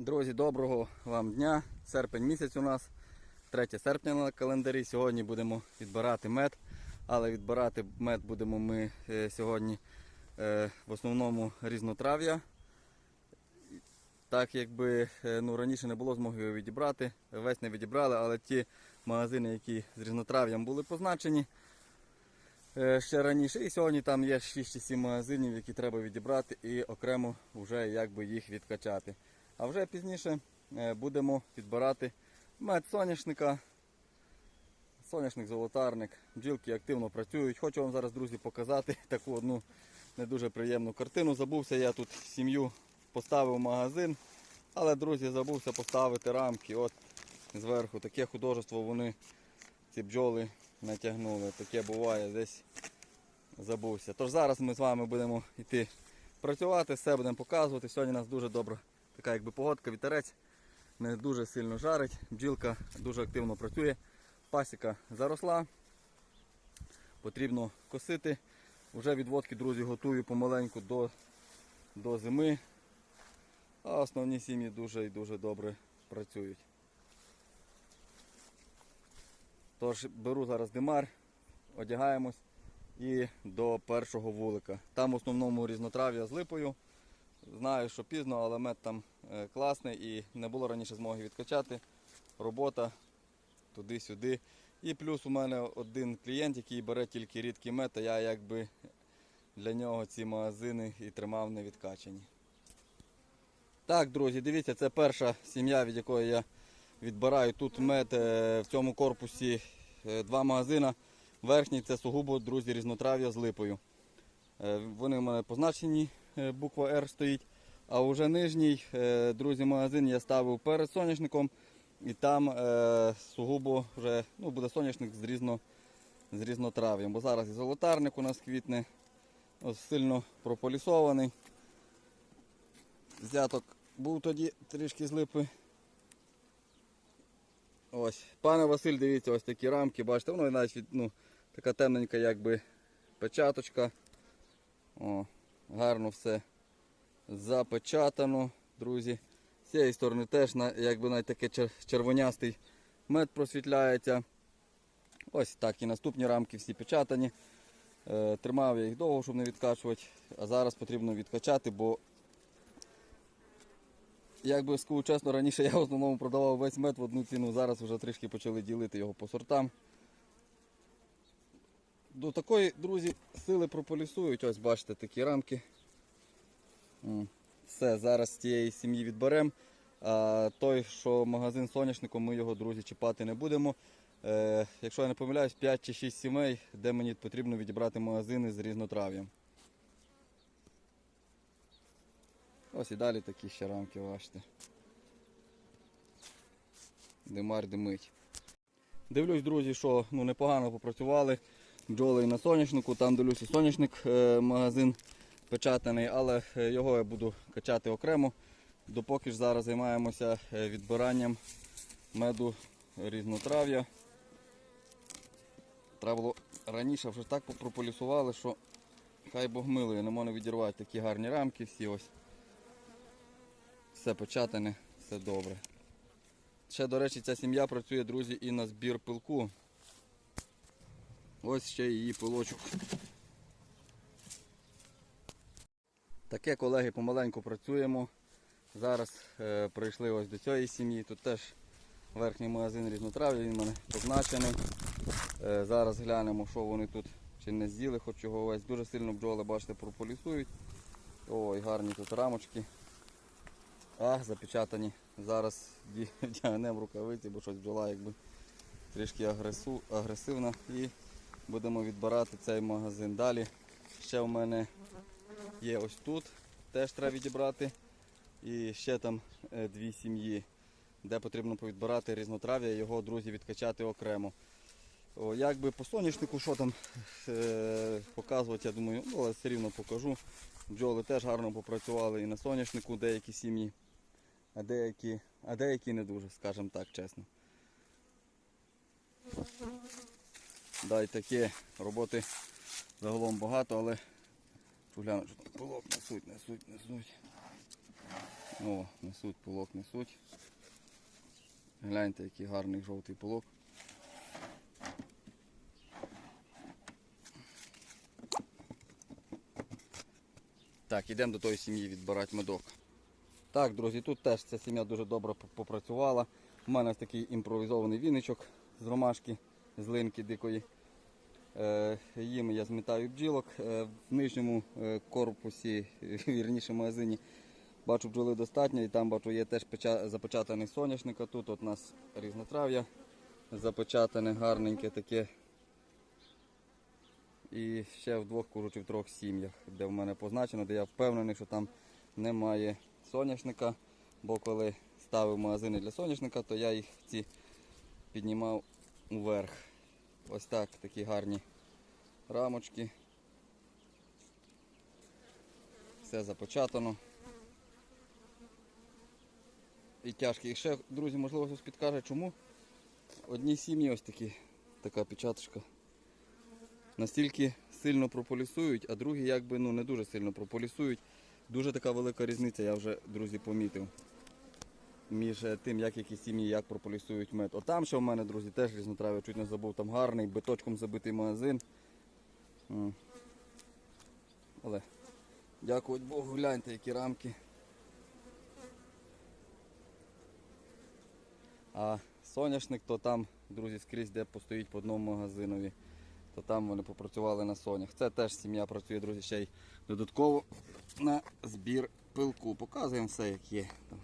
Друзі, доброго вам дня. Серпень місяць у нас. 3 серпня на календарі. Сьогодні будемо відбирати мед. Але відбирати мед будемо ми е, сьогодні е, в основному різнотрав'я. Так якби е, ну, раніше не було змоги його відібрати, весь не відібрали, але ті магазини, які з різнотрав'ям були позначені ще раніше. І сьогодні там є 6-7 магазинів, які треба відібрати і окремо вже якби їх відкачати. А вже пізніше е, будемо відбирати мед соняшника, соняшник золотарник. Бджілки активно працюють. Хочу вам зараз, друзі, показати таку одну не дуже приємну картину. Забувся я тут сім'ю поставив магазин, але, друзі, забувся поставити рамки. От зверху таке художество вони ці бджоли натягнули. Таке буває, десь забувся. Тож зараз ми з вами будемо йти працювати, все будемо показувати. Сьогодні у нас дуже добра така якби погодка, вітерець не дуже сильно жарить, бджілка дуже активно працює, пасіка заросла, потрібно косити. Вже відводки, друзі, готую помаленьку до, до зими. А основні сім'ї дуже і дуже добре працюють. Тож беру зараз димар, одягаємось і до першого вулика. Там в основному різнотрав'я з липою. Знаю, що пізно, але мед там е, класний і не було раніше змоги відкачати. Робота туди-сюди. І плюс у мене один клієнт, який бере тільки рідкий мед, а я якби для нього ці магазини і тримав не відкачані. Так, друзі, дивіться, це перша сім'я, від якої я відбираю тут мед е, в цьому корпусі е, два магазини. Верхній це сугубо, друзі, різнотрав'я з липою. Вони в мене позначені, буква R стоїть. А вже нижній, е, друзі, магазин я ставив перед соняшником. І там е, сугубо вже ну, буде соняшник з, різно, з різнотрав'ям. Бо зараз і золотарник у нас квітне, ось сильно прополісований. Взяток був тоді трішки з липи. Ось. Пане Василь, дивіться, ось такі рамки, бачите, воно навіть від, ну, така темненька якби печаточка. О, гарно все запечатано, друзі. З цієї сторони теж якби навіть чер- червонястий мед просвітляється. Ось так і наступні рамки всі печатані. Е, тримав я їх довго, щоб не відкачувати, а зараз потрібно відкачати, бо як би скажу чесно, раніше я в основному продавав весь мед в одну ціну, зараз вже трішки почали ділити його по сортам. До такої, друзі, сили прополісують. Ось бачите такі рамки. Все, зараз з цієї сім'ї відберемо. А той, що магазин соняшником, ми його, друзі, чіпати не будемо. Е, якщо я не помиляюсь, 5 чи 6 сімей, де мені потрібно відібрати магазини з різнотрав'ям. Ось і далі такі ще рамки, бачите. Димар димить. Дивлюсь, друзі, що ну, непогано попрацювали бджоли і на соняшнику. Там дивлюсь і соняшник е, магазин печатаний, але е, його я буду качати окремо. Допоки ж зараз займаємося е, відбиранням меду різнотрав'я. Треба було раніше вже так попрополісували, що хай Бог милує, не можна відірвати такі гарні рамки, всі ось. Все початане, все добре. Ще, до речі, ця сім'я працює, друзі, і на збір пилку. Ось ще її пилочок. Таке, колеги, помаленьку працюємо. Зараз е, прийшли ось до цієї сім'ї. Тут теж верхній магазин різнотрав'я, він у мене позначений. Е, зараз глянемо, що вони тут чи не з'їли, хоч його весь дуже сильно бджоли, бачите, прополісують. Ой, гарні тут рамочки. А, запечатані. Зараз вдягнемо рукавиці, бо щось бджола якби трішки агресу, агресивна. І будемо відбирати цей магазин. Далі ще в мене є ось тут, теж треба відібрати. І ще там е, дві сім'ї, де потрібно повідбирати різнотрав'я, його, друзі, відкачати окремо. О, якби по соняшнику, що там е, показувати, я думаю, ну, але все рівно покажу. Бджоли теж гарно попрацювали і на соняшнику деякі сім'ї, а деякі, а деякі не дуже, скажімо так, чесно. Да, і таке роботи загалом багато, але гляну, що там пилок несуть, несуть, несуть. О, несуть пилок, несуть. Гляньте, який гарний жовтий пилок. Так, йдемо до тої сім'ї відбирати медок. Так, друзі, тут теж ця сім'я дуже добре попрацювала. У мене такий імпровізований віничок з ромашки, з линки дикої. Е, їм я змітаю бджілок. Е, в нижньому е, корпусі, вірніше магазині, бачу бджоли достатньо і там бачу є теж запечатаний соняшник. Тут от у нас різнотрав'я запечатане, гарненьке таке. І ще в двох кажу, в трьох сім'ях, де в мене позначено, де я впевнений, що там немає соняшника. Бо коли ставив магазини для соняшника, то я їх ці піднімав вверх. Ось так, такі гарні рамочки. Все запечатано. І тяжкі. І ще, друзі, можливо, хтось підкаже, чому одні сім'ї ось такі, така печаточка настільки сильно прополісують, а другі якби ну, не дуже сильно прополісують. Дуже така велика різниця, я вже, друзі, помітив. Між е, тим, як які сім'ї, як прополісують мед. Отам ще в мене, друзі, теж різнотрав'я, чуть не забув, там гарний, биточком забитий магазин. Але дякувати Богу, гляньте, які рамки. А соняшник, то там, друзі, скрізь, де постоїть по одному магазинові то там вони попрацювали на сонях. Це теж сім'я працює, друзі, ще й додатково на збір пилку. Показуємо все, як є. Там.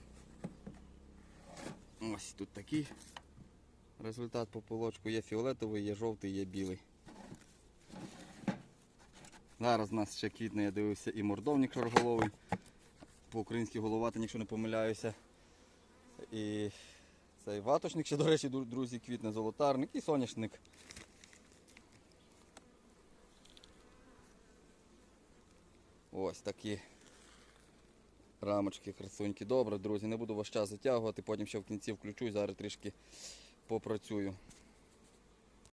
Ось тут такий результат по пилочку. Є фіолетовий, є жовтий, є білий. Зараз у нас ще квітне, я дивився, і мордовник шарголовий. По-українськи головати, якщо не помиляюся. І цей ваточник ще, до речі, друзі, квітне золотарник і соняшник. Ось такі рамочки красуньки. Добре, друзі, не буду ваш час затягувати, потім ще в кінці включу, зараз трішки попрацюю.